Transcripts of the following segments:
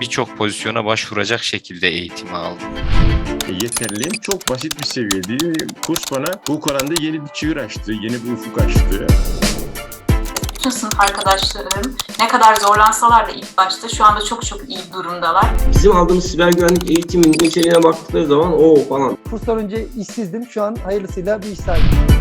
birçok pozisyona başvuracak şekilde eğitimi aldım. E, yeterliyim. Çok basit bir seviyede. Kurs bana bu alanda yeni bir çığır açtı, yeni bir ufuk açtı. Bütün sınıf arkadaşlarım ne kadar zorlansalar da ilk başta şu anda çok çok iyi durumdalar. Bizim aldığımız siber güvenlik eğitiminin içeriğine baktıkları zaman o falan. Kurslar önce işsizdim. Şu an hayırlısıyla bir iş sahibiyim.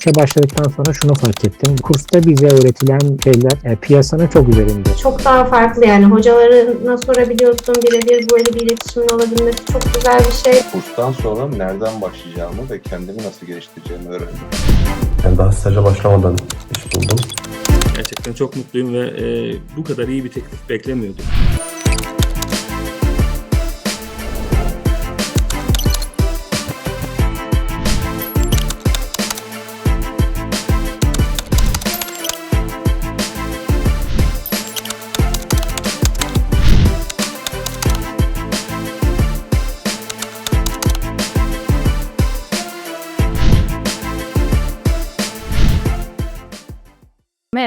İşe başladıktan sonra şunu fark ettim. Kursta bize öğretilen şeyler e, piyasanın çok üzerinde. çok daha farklı yani hocalarına sorabiliyorsun birebir böyle bir iletişimin olabilmesi çok güzel bir şey. Kurstan sonra nereden başlayacağımı ve kendimi nasıl geliştireceğimi öğrendim. Yani daha staja başlamadan iş buldum. Gerçekten çok mutluyum ve e, bu kadar iyi bir teklif beklemiyordum.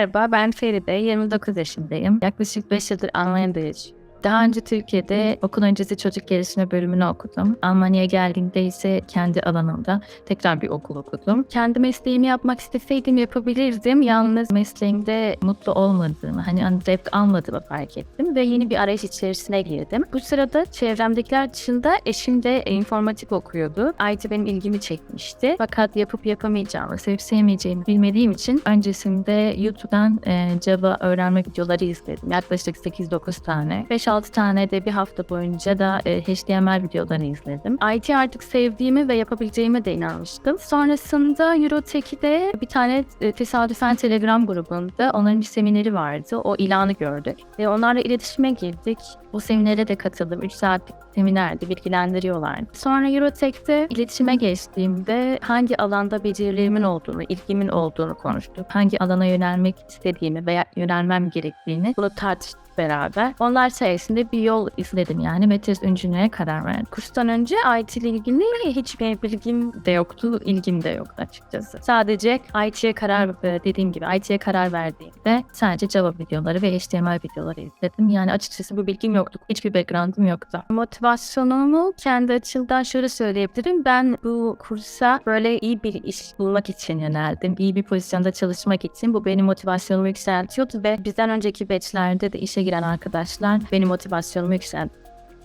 Merhaba, ben Feride, 29 yaşındayım. Yaklaşık 5 yıldır Almanya'da yaşıyorum. Daha önce Türkiye'de okul öncesi çocuk gelişimi bölümünü okudum. Almanya'ya geldiğimde ise kendi alanımda tekrar bir okul okudum. Kendi mesleğimi yapmak isteseydim yapabilirdim. Yalnız mesleğimde mutlu olmadığımı, hani hani zevk almadığımı fark ettim ve yeni bir arayış içerisine girdim. Bu sırada çevremdekiler dışında eşim de informatik okuyordu. IT benim ilgimi çekmişti. Fakat yapıp yapamayacağımı, sevip sevmeyeceğimi bilmediğim için öncesinde YouTube'dan e, Java öğrenme videoları izledim. Yaklaşık 8-9 tane. 5-6 tane de bir hafta boyunca da e, HTML videoları izledim. IT artık sevdiğimi ve yapabileceğime de inanmıştım. Sonrasında Eurotech'de bir tane e, tesadüfen Telegram grubunda onların bir semineri vardı. O ilanı gördük. Ve onlarla iletişime girdik. O seminere de katıldım. 3 saatlik seminerdi, bilgilendiriyorlardı. Sonra Eurotech'te iletişime geçtiğimde hangi alanda becerilerimin olduğunu, ilgimin olduğunu konuştuk. Hangi alana yönelmek istediğimi veya yönelmem gerektiğini bunu tartıştık beraber. Onlar sayesinde bir yol izledim yani ve tez öncülüğe karar verdim. Kurstan önce IT ile ilgili hiçbir bilgim de yoktu, ilgim de yoktu açıkçası. Sadece IT'ye karar, e, dediğim gibi IT'ye karar verdiğimde sadece Java videoları ve HTML videoları izledim. Yani açıkçası bu bilgim yoktu. Hiçbir background'um yoktu. Motivasyonumu kendi açımdan şöyle söyleyebilirim. Ben bu kursa böyle iyi bir iş bulmak için yöneldim. İyi bir pozisyonda çalışmak için. Bu benim motivasyonumu yükseltiyordu ve bizden önceki batchlerde de işe giren arkadaşlar benim motivasyonumu yükseltti.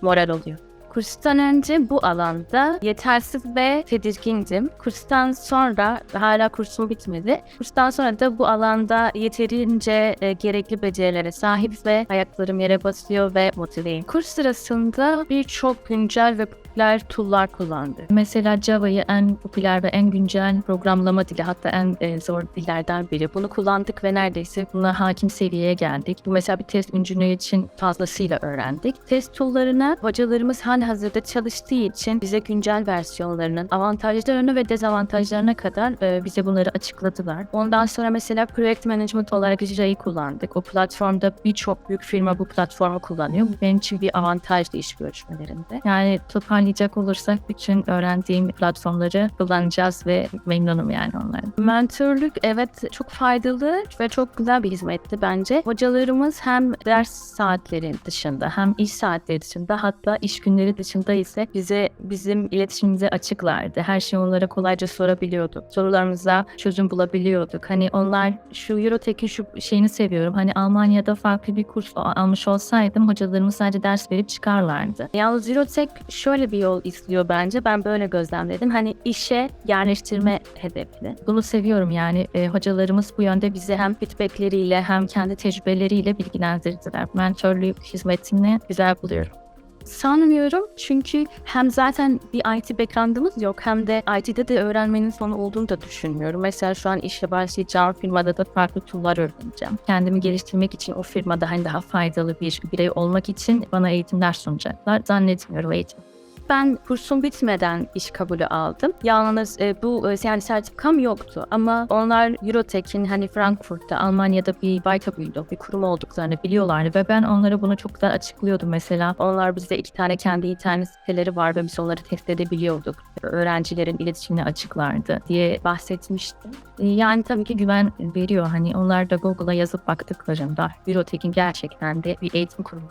Moral oluyor. Kurstan önce bu alanda yetersiz ve tedirgindim. Kurstan sonra hala kursum bitmedi. Kurstan sonra da bu alanda yeterince e, gerekli becerilere sahip ve ayaklarım yere basıyor ve motiveyim. Kurs sırasında birçok güncel ve popüler tool'lar kullandı. Mesela Java'yı en popüler ve en güncel programlama dili hatta en e, zor dillerden biri. Bunu kullandık ve neredeyse buna hakim seviyeye geldik. Bu mesela bir test öncülüğü için fazlasıyla öğrendik. Test tool'larına hocalarımız hali hazırda çalıştığı için bize güncel versiyonlarının avantajlarını ve dezavantajlarına kadar e, bize bunları açıkladılar. Ondan sonra mesela project management olarak Jira'yı kullandık. O platformda birçok büyük firma bu platformu kullanıyor. Bu benim için bir avantajdı iş görüşmelerinde. Yani toparlayacak olursak bütün öğrendiğim platformları kullanacağız ve memnunum yani onların. Mentörlük evet çok faydalı ve çok güzel bir hizmetti bence. Hocalarımız hem ders saatleri dışında hem iş saatleri dışında hatta iş günleri dışında ise bize bizim iletişimimize açıklardı. Her şeyi onlara kolayca sorabiliyorduk. Sorularımıza çözüm bulabiliyorduk. Hani onlar şu Eurotech'in şu şeyini seviyorum. Hani Almanya'da farklı bir kurs almış olsaydım hocalarımız sadece ders verip çıkarlardı. Yalnız Eurotech şöyle bir yol izliyor bence. Ben böyle gözlemledim. Hani işe yerleştirme hedefli. Bunu seviyorum yani. E, hocalarımız bu yönde bize hem feedbackleriyle hem kendi tecrübeleriyle bilgilendirdiler. Mentörlük hizmetini güzel buluyorum. Sanmıyorum çünkü hem zaten bir IT background'ımız yok hem de IT'de de öğrenmenin sonu olduğunu da düşünmüyorum. Mesela şu an işe başlayacağım firmada da farklı tool'lar öğreneceğim. Kendimi geliştirmek için o firmada hani daha faydalı bir birey olmak için bana eğitimler sunacaklar. Zannetmiyorum eğitim. Ben kursum bitmeden iş kabulü aldım. Yalnız e, bu e, yani sertifikam yoktu ama onlar Eurotech'in hani Frankfurt'ta Almanya'da bir Weiterbildung bir kurum olduklarını biliyorlardı ve ben onlara bunu çok güzel açıklıyordum mesela. Onlar bizde iki tane kendi internet siteleri var ve biz onları test edebiliyorduk. Öğrencilerin iletişimini açıklardı diye bahsetmiştim. E, Yani tabii ki güven veriyor. Hani onlar da Google'a yazıp baktıklarında Eurotech'in gerçekten de bir eğitim kurumu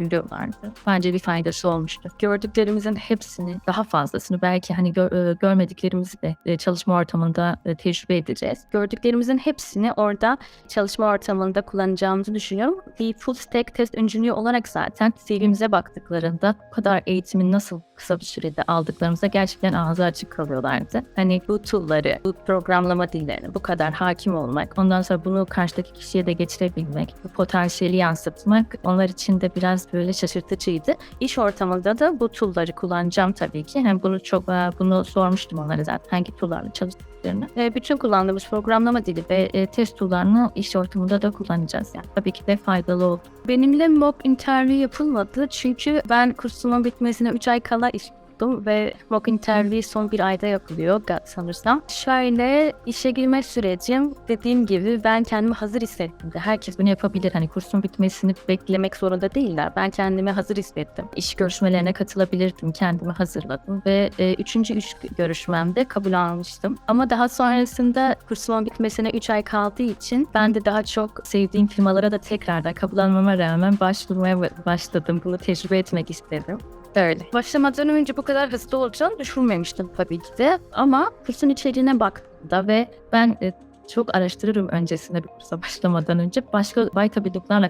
biliyorlardı. Bence bir faydası olmuştu. Gördüklerimizin hepsini, daha fazlasını belki hani gö- e, görmediklerimizi de e, çalışma ortamında e, tecrübe edeceğiz. Gördüklerimizin hepsini orada çalışma ortamında kullanacağımızı düşünüyorum. Bir full stack test engineer olarak zaten CV'mize baktıklarında bu kadar eğitimin nasıl kısa bir sürede aldıklarımızda gerçekten ağzı açık kalıyorlardı. Hani bu tool'ları, bu programlama dillerini bu kadar hakim olmak, ondan sonra bunu karşıdaki kişiye de geçirebilmek, bu potansiyeli yansıtmak onlar için de biraz böyle şaşırtıcıydı. İş ortamında da bu tool'ları kullanacağım tabii ki. Hem bunu çok e, bunu sormuştum onlara zaten hangi tool'larla çalıştıklarını. E, bütün kullandığımız programlama dili ve e, test tool'larını iş ortamında da kullanacağız yani. Tabii ki de faydalı oldu. Benimle mock interview yapılmadı çünkü ben kursumun bitmesine 3 ay kala iş buldum ve mock interview son bir ayda yapılıyor sanırsam. Şöyle işe girme sürecim dediğim gibi ben kendimi hazır hissettim. Herkes bunu yapabilir. Hani kursun bitmesini beklemek zorunda değiller. Ben kendimi hazır hissettim. İş görüşmelerine katılabilirdim. Kendimi hazırladım ve e, üçüncü iş görüşmemde kabul almıştım. Ama daha sonrasında kursumun bitmesine 3 ay kaldığı için ben de daha çok sevdiğim firmalara da tekrardan kabul almama rağmen başvurmaya başladım. Bunu tecrübe etmek istedim. Öyle. Başlamadan önce bu kadar hızlı olacağını düşünmemiştim tabii ki de. Ama kursun içeriğine baktığımda ve ben e, çok araştırırım öncesinde bir kursa başlamadan önce. Başka baytabildiklerle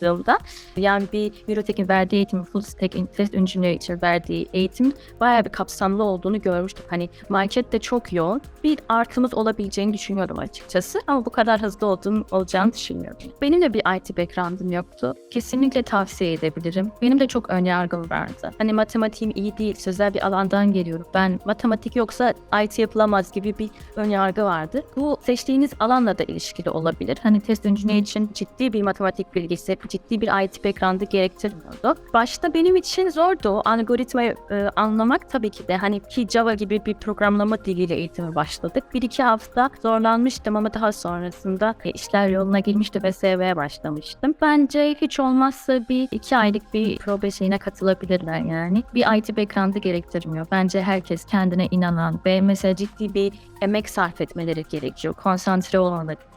karşılaştığımda yani bir Eurotek'in verdiği eğitim, full stack test engineer için verdiği eğitim bayağı bir kapsamlı olduğunu görmüştüm. Hani markette çok yoğun. Bir artımız olabileceğini düşünüyorum açıkçası. Ama bu kadar hızlı olduğum, olacağını düşünmüyorum. Benim de bir IT background'ım yoktu. Kesinlikle tavsiye edebilirim. Benim de çok ön yargım vardı. Hani matematiğim iyi değil, sözel bir alandan geliyorum. Ben matematik yoksa IT yapılamaz gibi bir ön yargı vardı. Bu seçtiğiniz alanla da ilişkili olabilir. Hani test engineer için ciddi bir matematik bilgisi, ciddi bir IT background'ı gerektirmiyordu. Başta benim için zordu algoritmayı e, anlamak tabii ki de hani ki Java gibi bir programlama diliyle eğitime başladık. Bir iki hafta zorlanmıştım ama daha sonrasında e, işler yoluna girmişti ve sevmeye başlamıştım. Bence hiç olmazsa bir iki aylık bir probe şeyine katılabilirler yani. Bir IT background'ı gerektirmiyor. Bence herkes kendine inanan ve mesela ciddi bir emek sarf etmeleri gerekiyor. Konsantre olmaları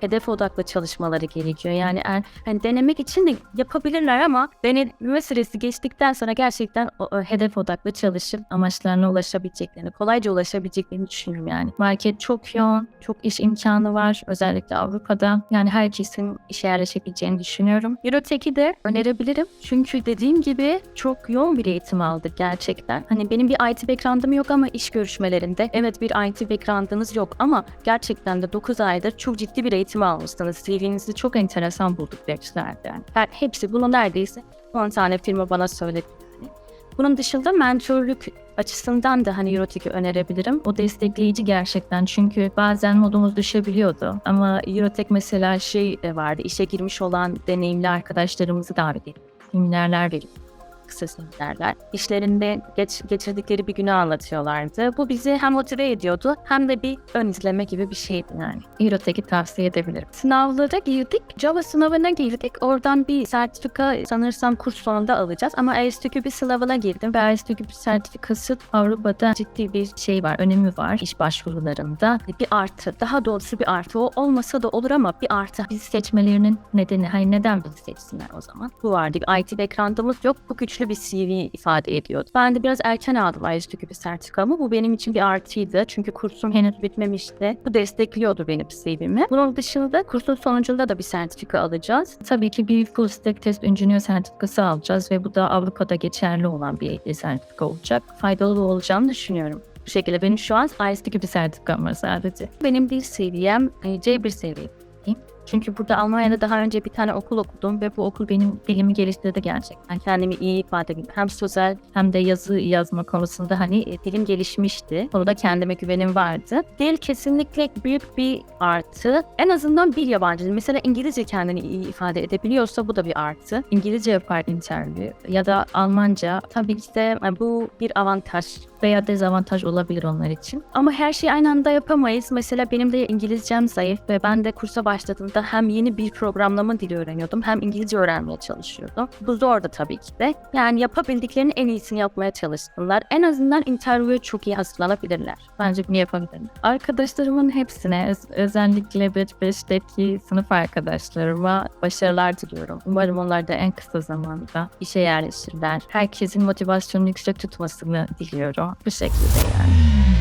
hedef odaklı çalışmaları gerekiyor. Yani er, hani denemek için de yapabilirler ama deneme süresi geçtikten sonra gerçekten o, o hedef odaklı çalışıp amaçlarına ulaşabileceklerini, kolayca ulaşabileceklerini düşünüyorum yani. Market çok yoğun, çok iş imkanı var özellikle Avrupa'da. Yani herkesin işe yerleşebileceğini düşünüyorum. Eurotech'i de önerebilirim. Çünkü dediğim gibi çok yoğun bir eğitim aldık gerçekten. Hani benim bir IT background'ım yok ama iş görüşmelerinde evet bir IT background'ınız yok ama gerçekten de 9 aydır çok ciddi bir eğitim almışsınız. CV'nizi çok enteresan bulduk gençlerde. Yani. Hepsi bunu neredeyse 10 tane firma bana söyledi. Bunun dışında mentorluk açısından da hani Eurotech'i önerebilirim. O destekleyici gerçekten çünkü bazen modumuz düşebiliyordu. Ama Eurotech mesela şey de vardı, işe girmiş olan deneyimli arkadaşlarımızı davet ediyor. Seminerler veriyor kısa seminerler. İşlerinde geç, geçirdikleri bir günü anlatıyorlardı. Bu bizi hem motive ediyordu hem de bir ön izleme gibi bir şeydi yani. Eurotech'i tavsiye edebilirim. Sınavlara girdik. Java sınavına girdik. Oradan bir sertifika sanırsam kurs sonunda alacağız. Ama ISTQB sınavına girdim ve ISTQB sertifikası Avrupa'da ciddi bir şey var, önemi var iş başvurularında. Bir artı, daha doğrusu bir artı. O olmasa da olur ama bir artı. Bizi seçmelerinin nedeni, hani neden bizi seçsinler o zaman? Bu vardı. Bir IT background'ımız yok. Bu güçlü bir CV ifade ediyordu. Ben de biraz erken aldım ISTQB sertifikamı. Bu benim için bir artıydı. Çünkü kursum henüz bitmemişti. Bu destekliyordu benim CV'mi. Bunun dışında kursun sonucunda da bir sertifika alacağız. Tabii ki bir full stack test engineer sertifikası alacağız ve bu da Avrupa'da geçerli olan bir sertifika olacak. Faydalı olacağını düşünüyorum. Bu şekilde benim şu an ISTQB sertifikam var sadece. Benim bir seviyem e, C1 seviyeyim. Çünkü burada Almanya'da daha önce bir tane okul okudum ve bu okul benim dilimi geliştirdi gerçekten. Kendimi iyi ifade edeyim. Hem sözel hem de yazı yazma konusunda hani e, dilim gelişmişti. Konuda kendime güvenim vardı. Dil kesinlikle büyük bir artı. En azından bir yabancı dil. Mesela İngilizce kendini iyi ifade edebiliyorsa bu da bir artı. İngilizce yapar interview ya da Almanca. Tabii ki de e, bu bir avantaj veya dezavantaj olabilir onlar için. Ama her şeyi aynı anda yapamayız. Mesela benim de İngilizcem zayıf ve ben de kursa başladığımda hem yeni bir programlama dili öğreniyordum hem İngilizce öğrenmeye çalışıyordum. Bu zordu tabii ki de. Yani yapabildiklerinin en iyisini yapmaya çalışsınlar. En azından interview'e çok iyi hazırlanabilirler. Bence bunu yapabilirler. Arkadaşlarımın hepsine öz- özellikle Batch 5'teki sınıf arkadaşlarıma başarılar diliyorum. Umarım onlar da en kısa zamanda işe yerleşirler. Herkesin motivasyonunu yüksek tutmasını diliyorum. Bu şekilde yani.